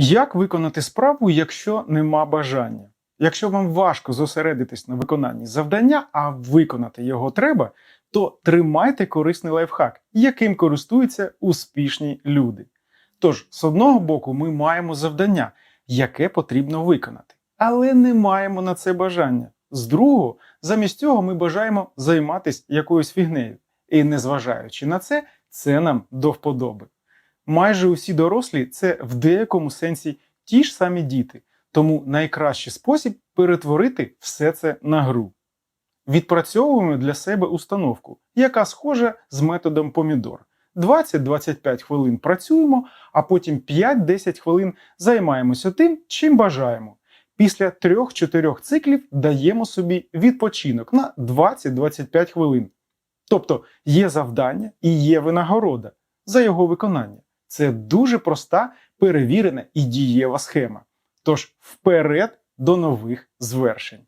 Як виконати справу, якщо нема бажання? Якщо вам важко зосередитись на виконанні завдання, а виконати його треба, то тримайте корисний лайфхак, яким користуються успішні люди. Тож, з одного боку, ми маємо завдання, яке потрібно виконати, але не маємо на це бажання. З другого, замість цього ми бажаємо займатися якоюсь фігнею. І незважаючи на це, це нам до вподоби. Майже усі дорослі це в деякому сенсі ті ж самі діти, тому найкращий спосіб перетворити все це на гру. Відпрацьовуємо для себе установку, яка схожа з методом помідор. 20-25 хвилин працюємо, а потім 5-10 хвилин займаємося тим, чим бажаємо. Після 3-4 циклів даємо собі відпочинок на 20-25 хвилин. Тобто є завдання і є винагорода за його виконання. Це дуже проста, перевірена і дієва схема. Тож вперед до нових звершень.